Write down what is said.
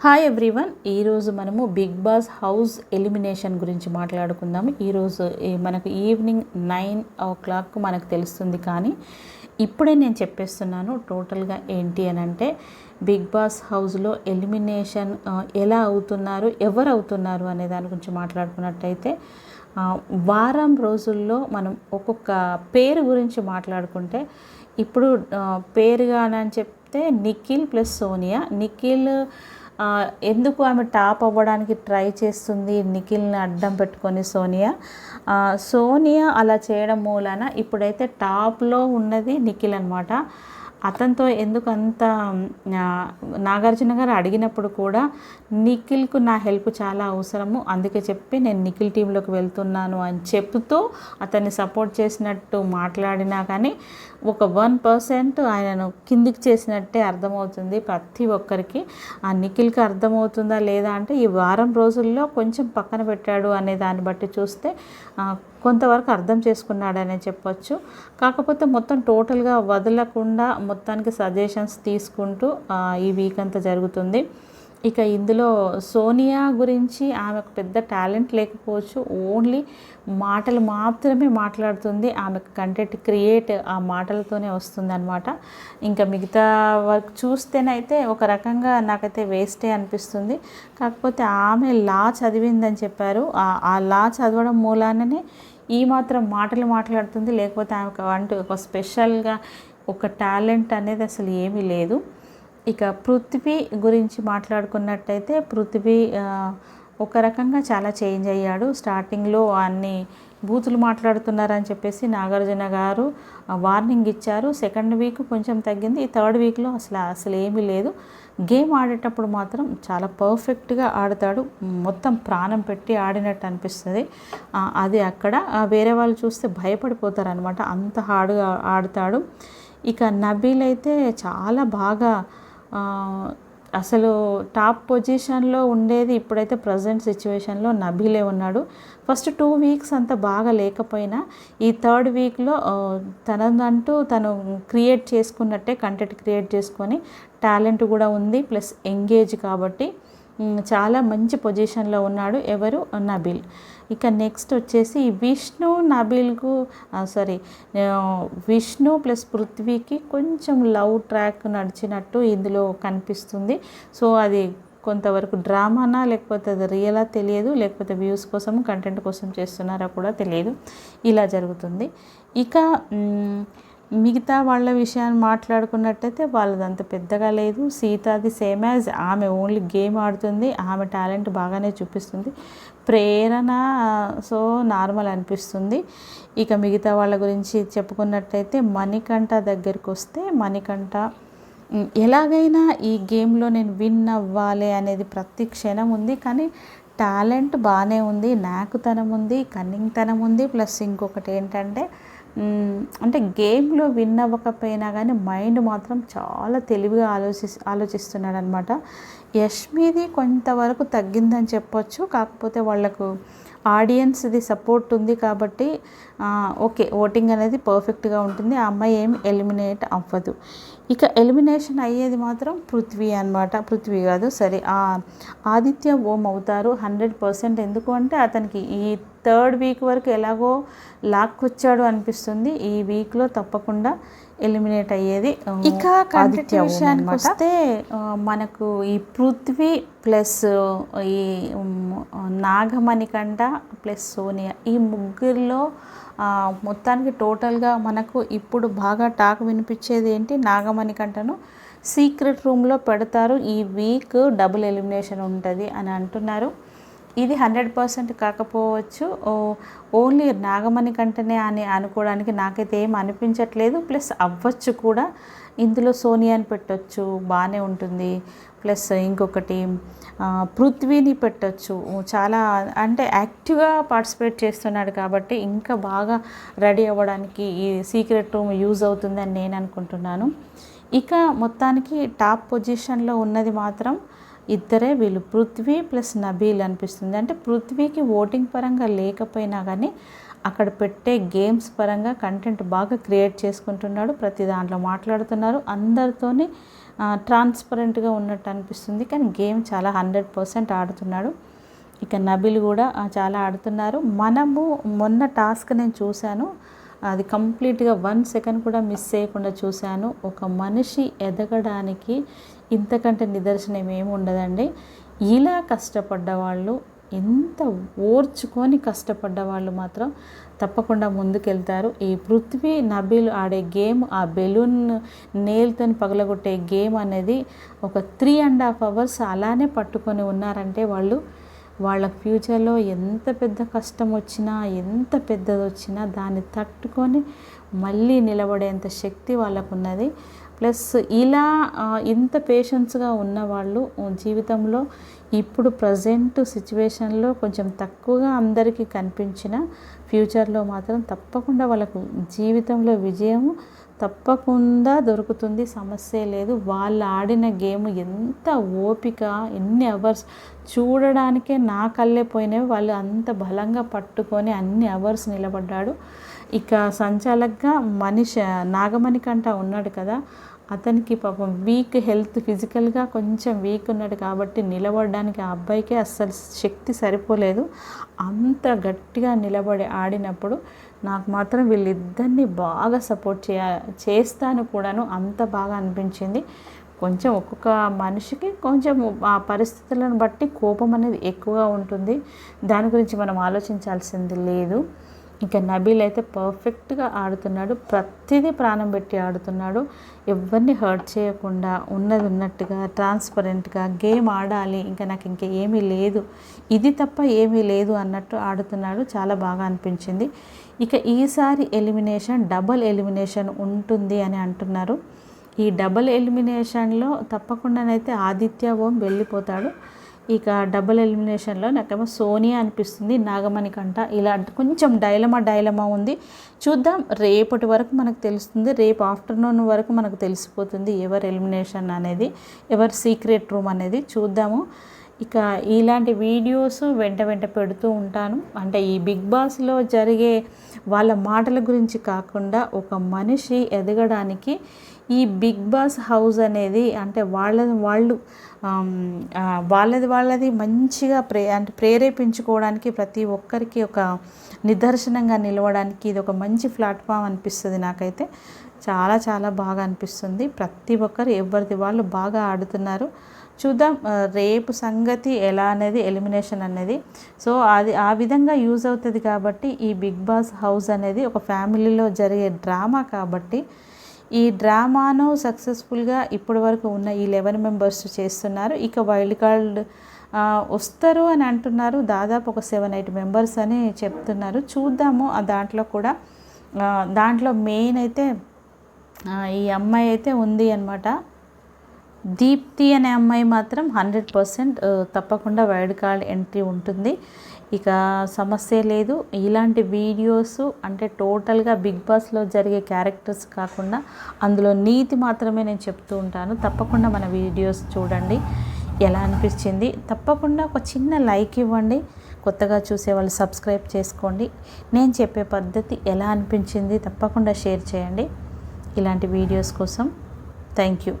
Hi everyone ఈరోజు మనము big boss house elimination గురించి మాట్లాడుకుందాము. ఈరోజు మనకు ఈవినింగ్ నైన్ ఓ క్లాక్ మనకు తెలుస్తుంది కానీ ఇప్పుడే నేను చెప్పేస్తున్నాను టోటల్గా ఏంటి అని అంటే బిగ్ బాస్ హౌస్లో ఎలిమినేషన్ ఎలా అవుతున్నారు ఎవరు అవుతున్నారు అనే దాని గురించి మాట్లాడుకున్నట్టయితే వారం రోజుల్లో మనం ఒక్కొక్క పేరు గురించి మాట్లాడుకుంటే ఇప్పుడు పేరుగానని చెప్తే నిఖిల్ ప్లస్ సోనియా నిఖిల్ ఎందుకు ఆమె టాప్ అవ్వడానికి ట్రై చేస్తుంది? నిఖిల్ని అడ్డం పెట్టుకొని సోనియా. సోనియా అలా చేయడం మూలాన ఇప్పుడైతే టాప్లో ఉన్నది నిఖిల్ అనమాట అతనితో ఎందుకు అంత నాగార్జున గారు అడిగినప్పుడు కూడా నిఖిల్కు నా హెల్ప్ చాలా అవసరము అందుకే చెప్పి నేను నిఖిల్ టీంలోకి వెళ్తున్నాను అని చెప్తూ అతన్ని సపోర్ట్ చేసినట్టు మాట్లాడినా కానీ ఒక వన్ పర్సెంట్ ఆయనను కిందికి చేసినట్టే అర్థమవుతుంది ప్రతి ఒక్కరికి. ఆ నిఖిల్కి అర్థమవుతుందా లేదా అంటే ఈ వారం రోజుల్లో కొంచెం పక్కన పెట్టాడు అనే దాన్ని బట్టి చూస్తే కొంతవరకు అర్థం చేసుకున్నాడనే చెప్పొచ్చు. కాకపోతే మొత్తం టోటల్గా వదలకుండా మొత్తానికి సజెషన్స్ తీసుకుంటూ ఈ వీక్ అంతా జరుగుతుంది. ఇక ఇందులో సోనియా గురించి ఆమె ఒక పెద్ద టాలెంట్ లేకపోవచ్చు. ఓన్లీ మాటలు మాత్రమే మాట్లాడుతుంది. ఆమె కంటెంట్ క్రియేట్ ఆ మాటలతోనే వస్తుంది అనమాట ఇంకా మిగతా వర్క్ చూస్తేనైతే ఒక రకంగా నాకైతే వేస్టే అనిపిస్తుంది. కాకపోతే ఆమె లా చదివిందని చెప్పారు. ఆ- ఆ లా చదవడం మూలాననే ఈ మాత్రం మాటలు మాట్లాడుతుంది. లేకపోతే ఆమెకు అంటూ ఒక స్పెషల్గా ఒక టాలెంట్ అనేది అసలు ఏమీ లేదు. ఇక పృథ్వీ గురించి మాట్లాడుకున్నట్టయితే పృథ్వీ ఒక రకంగా చాలా చేంజ్ అయ్యాడు. స్టార్టింగ్లో అన్ని బూతులు మాట్లాడుతున్నారని చెప్పేసి నాగార్జున గారు వార్నింగ్ ఇచ్చారు. సెకండ్ వీక్ కొంచెం తగ్గింది. ఈ థర్డ్ వీక్లో అసలు అసలు ఏమీ లేదు. గేమ్ ఆడేటప్పుడు మాత్రం చాలా పర్ఫెక్ట్గా ఆడతాడు. మొత్తం ప్రాణం పెట్టి ఆడినట్టు అనిపిస్తుంది. అది అక్కడ వేరే వాళ్ళు చూస్తే భయపడిపోతారు అనమాట అంత హార్డ్గా ఆడతాడు. ఇక నబీల్ అయితే చాలా బాగా అసలు టాప్ పొజిషన్లో ఉండేది ఇప్పుడైతే ప్రజెంట్ సిచ్యువేషన్లో నభిలే ఉన్నాడు. ఫస్ట్ టూ వీక్స్ అంత బాగా లేకపోయినా ఈ థర్డ్ వీక్లో తనదంటూ తను క్రియేట్ చేసుకున్నట్టే కంటెంట్ క్రియేట్ చేసుకొని టాలెంట్ కూడా ఉంది ప్లస్ ఎంగేజ్ కాబట్టి చాలా మంచి పొజిషన్లో ఉన్నాడు ఎవరు? నబిల్. ఇక నెక్స్ట్ వచ్చేసి విష్ణు నబిల్కు సారీ విష్ణు ప్లస్ పృథ్వీకి కొంచెం లవ్ ట్రాక్ నడిచినట్టు ఇందులో కనిపిస్తుంది. సో అది కొంతవరకు డ్రామానా లేకపోతే అది రియలా తెలియదు లేకపోతే వ్యూస్ కోసం కంటెంట్ కోసం చేస్తున్నారా కూడా తెలియదు. ఇలా జరుగుతుంది. ఇక మిగతా వాళ్ళ విషయాన్ని మాట్లాడుకున్నట్టయితే వాళ్ళదంత పెద్దగా లేదు. సీతాది సేమ్ యాజ్ ఆమె ఓన్లీ గేమ్ ఆడుతుంది. ఆమె టాలెంట్ బాగానే చూపిస్తుంది. ప్రేరణ సో నార్మల్ అనిపిస్తుంది. ఇక మిగతా వాళ్ళ గురించి చెప్పుకున్నట్టయితే మణికంఠ దగ్గరికి వస్తే మణికంఠ ఎలాగైనా ఈ గేమ్లో నేను విన్ అవ్వాలి అనేది ప్రతి క్షణం ఉంది. కానీ టాలెంట్ బాగానే ఉంది. నాకుతనం ఉంది కన్నింగ్తనం ఉంది. ప్లస్ ఇంకొకటి ఏంటంటే అంటే గేమ్లో విన్ అవ్వకపోయినా కానీ మైండ్ మాత్రం చాలా తెలివిగా ఆలోచి ఆలోచిస్తున్నాడు అనమాట యష్మిది కొంతవరకు తగ్గిందని చెప్పొచ్చు. కాకపోతే వాళ్ళకు ఆడియన్స్ది సపోర్ట్ ఉంది కాబట్టి ఓకే ఓటింగ్ అనేది పర్ఫెక్ట్గా ఉంటుంది. ఆ అమ్మాయి ఏం ఎలిమినేట్ అవ్వదు. ఇక ఎలిమినేషన్ అయ్యేది మాత్రం పృథ్వీ అనమాట పృథ్వీ కాదు సరే ఆ ఆదిత్య ఓం అవుతారు. హండ్రెడ్ పర్సెంట్ ఎందుకు అంటే అతనికి ఈ థర్డ్ వీక్ వరకు ఎలాగో లాక్కొచ్చాడు అనిపిస్తుంది. ఈ వీక్లో తప్పకుండా ఎలిమినేట్ అయ్యేది ఇక ఆదిత్య విషయానికి. వస్తే మనకు ఈ పృథ్వీ ప్లస్ ఈ ఉమ్, నాగమణికంఠ ప్లస్ సోనియా. ఈ ముగ్గురిలో మొత్తానికి టోటల్గా మనకు ఇప్పుడు బాగా టాక్ వినిపించేది ఏంటి? నాగమణికంఠను సీక్రెట్ రూమ్లో పెడతారు. ఈ వీక్ డబుల్ ఎలిమినేషన్ ఉంటుంది అని అంటున్నారు. ఇది హండ్రెడ్ పర్సెంట్ కాకపోవచ్చు. ఓన్లీ నాగమణి కంటనే అని అనుకోవడానికి నాకైతే ఏం అనిపించట్లేదు. ప్లస్ అవ్వచ్చు కూడా. ఇందులో సోనియాని పెట్టొచ్చు బాగానే ఉంటుంది. ప్లస్ ఇంకొకటి పృథ్వీని పెట్టొచ్చు. చాలా అంటే యాక్టివ్గా పార్టిసిపేట్ చేస్తున్నాడు కాబట్టి ఇంకా బాగా రెడీ అవ్వడానికి ఈ సీక్రెట్ రూమ్ యూజ్ అవుతుందని నేను అనుకుంటున్నాను. ఇక మొత్తానికి టాప్ పొజిషన్లో ఉన్నది మాత్రం ఇద్దరే వీళ్ళు. పృథ్వీ ప్లస్ నబీల్ అనిపిస్తుంది. అంటే పృథ్వీకి ఓటింగ్ పరంగా లేకపోయినా కానీ అక్కడ పెట్టే గేమ్స్ పరంగా కంటెంట్ బాగా క్రియేట్ చేసుకుంటున్నాడు. ప్రతి దాంట్లో మాట్లాడుతున్నారు. అందరితోని ట్రాన్స్పరెంట్గా ఉన్నట్టు అనిపిస్తుంది. కానీ గేమ్ చాలా హండ్రెడ్ పర్సెంట్ ఆడుతున్నాడు. ఇక నబిల్ కూడా చాలా ఆడుతున్నారు. మనము మొన్న టాస్క్ నేను చూశాను. అది కంప్లీట్గా వన్ సెకండ్ కూడా మిస్ చేయకుండా చూశాను. ఒక మనిషి ఎదగడానికి ఇంతకంటే నిదర్శనం ఏమి ఉండదండి. ఇలా కష్టపడ్డ వాళ్ళు ఎంత ఓర్చుకొని కష్టపడ్డ వాళ్ళు మాత్రం తప్పకుండా ముందుకెళ్తారు. ఈ పృథ్వీ నబిల్ ఆడే గేమ్ ఆ బెలూన్ నేల్తో పగలగొట్టే గేమ్ అనేది ఒక త్రీ అండ్ హాఫ్ అవర్స్ అలానే పట్టుకొని ఉన్నారంటే వాళ్ళు వాళ్ళ ఫ్యూచర్లో ఎంత పెద్ద కష్టం వచ్చినా ఎంత పెద్దది వచ్చినా దాన్ని తట్టుకొని మళ్ళీ నిలబడేంత శక్తి వాళ్ళకు ఉన్నది ప్లస్ ఇలా ఇంత పేషెన్స్గా ఉన్నవాళ్ళు జీవితంలో ఇప్పుడు ప్రజెంట్ సిచ్యువేషన్లో కొంచెం తక్కువగా అందరికీ కనిపించిన ఫ్యూచర్లో మాత్రం తప్పకుండా వాళ్ళకు జీవితంలో విజయం తప్పకుండా దొరుకుతుంది. సమస్య లేదు. వాళ్ళు ఆడిన గేమ్ ఎంత ఓపిక ఎన్ని అవర్స్ చూడడానికే నా కళ్ళే పోయినవి. వాళ్ళు అంత బలంగా పట్టుకొని అన్ని అవర్స్ నిలబడ్డాడు. ఇక సంచాలక్గా మనిషి నాగమణికంట ఉన్నాడు కదా అతనికి పాపం వీక్ హెల్త్ ఫిజికల్గా కొంచెం వీక్ ఉన్నాడు కాబట్టి నిలబడడానికి ఆ అబ్బాయికి అస్సలు శక్తి సరిపోలేదు. అంత గట్టిగా నిలబడి ఆడినప్పుడు నాకు మాత్రం వీళ్ళిద్దరిని బాగా సపోర్ట్ చేయ చేస్తాను కూడాను అంత బాగా అనిపించింది. కొంచెం ఒక్కొక్క మనిషికి కొంచెం ఆ పరిస్థితులను బట్టి కోపం అనేది ఎక్కువగా ఉంటుంది. దాని గురించి మనం ఆలోచించాల్సింది లేదు. ఇంకా నబీల్ అయితే పర్ఫెక్ట్గా ఆడుతున్నాడు. ప్రతిదీ ప్రాణం పెట్టి ఆడుతున్నాడు. ఎవరిని హర్ట్ చేయకుండా ఉన్నది ఉన్నట్టుగా ట్రాన్స్పరెంట్గా గేమ్ ఆడాలి. ఇంకా నాకు ఇంకా ఏమీ లేదు. ఇది తప్ప ఏమీ లేదు అన్నట్టు ఆడుతున్నాడు. చాలా బాగా అనిపించింది. ఇక ఈసారి ఎలిమినేషన్ డబల్ ఎలిమినేషన్ ఉంటుంది అని అంటున్నారు. ఈ డబల్ ఎలిమినేషన్లో తప్పకుండానైతే ఆదిత్య ఓం వెళ్ళిపోతాడు. ఇక డబుల్ ఎలిమినేషన్లో నాకేమో సోనియా అనిపిస్తుంది నాగమణి కంట. ఇలా కొంచెం డైలమా డైలమా ఉంది. చూద్దాం రేపటి వరకు మనకు తెలుస్తుంది రేపు ఆఫ్టర్నూన్ వరకు మనకు తెలిసిపోతుంది ఎవరు ఎలిమినేషన్ అనేది ఎవరు సీక్రెట్ రూమ్ అనేది. చూద్దాము. ఇక ఇలాంటి వీడియోస్ వెంట వెంట పెడుతూ ఉంటాను. అంటే ఈ బిగ్ బాస్లో జరిగే వాళ్ళ మాటల గురించి కాకుండా ఒక మనిషి ఎదగడానికి ఈ బిగ్ బాస్ హౌస్ అనేది అంటే వాళ్ళ వాళ్ళు వాళ్ళది వాళ్ళది మంచిగా ప్రే అంటే ప్రేరేపించుకోవడానికి ప్రతి ఒక్కరికి ఒక నిదర్శనంగా నిలవడానికి ఇది ఒక మంచి ప్లాట్ఫామ్ అనిపిస్తుంది నాకైతే. చాలా చాలా బాగా అనిపిస్తుంది. ప్రతి ఒక్కరు ఎవరిది వాళ్ళు బాగా ఆడుతున్నారు. చూద్దాం రేపు సంగతి ఎలా అనేది ఎలిమినేషన్ అనేది. సో అది ఆ విధంగా యూజ్ అవుతుంది కాబట్టి ఈ బిగ్ బాస్ హౌస్ అనేది ఒక ఫ్యామిలీలో జరిగే డ్రామా కాబట్టి ఈ డ్రామాను సక్సెస్ఫుల్గా ఇప్పటి వరకు ఉన్న ఈ లెవెన్ మెంబర్స్ చేస్తున్నారు. ఇక వైల్డ్ కార్డ్ వస్తారు అని అంటున్నారు. దాదాపు ఒక సెవెన్ ఎయిట్ మెంబర్స్ అని చెప్తున్నారు. చూద్దాము ఆ దాంట్లో కూడా. దాంట్లో మెయిన్ అయితే ఈ అమ్మాయి అయితే ఉంది అనమాట దీప్తి అనే అమ్మాయి మాత్రం హండ్రెడ్ పర్సెంట్ తప్పకుండా వైడ్ కార్డ్ ఎంట్రీ ఉంటుంది. ఇక సమస్య లేదు. ఇలాంటి వీడియోస్ అంటే టోటల్గా బిగ్ బాస్లో జరిగే క్యారెక్టర్స్ కాకుండా అందులో నీతి మాత్రమే నేను చెప్తూ ఉంటాను. తప్పకుండా మన వీడియోస్ చూడండి. ఎలా అనిపించింది? తప్పకుండా ఒక చిన్న లైక్ ఇవ్వండి. కొత్తగా చూసే వాళ్ళు సబ్స్క్రైబ్ చేసుకోండి. నేను చెప్పే పద్ధతి ఎలా అనిపించింది తప్పకుండా షేర్ చేయండి. ఇలాంటి వీడియోస్ కోసం థ్యాంక్ యూ.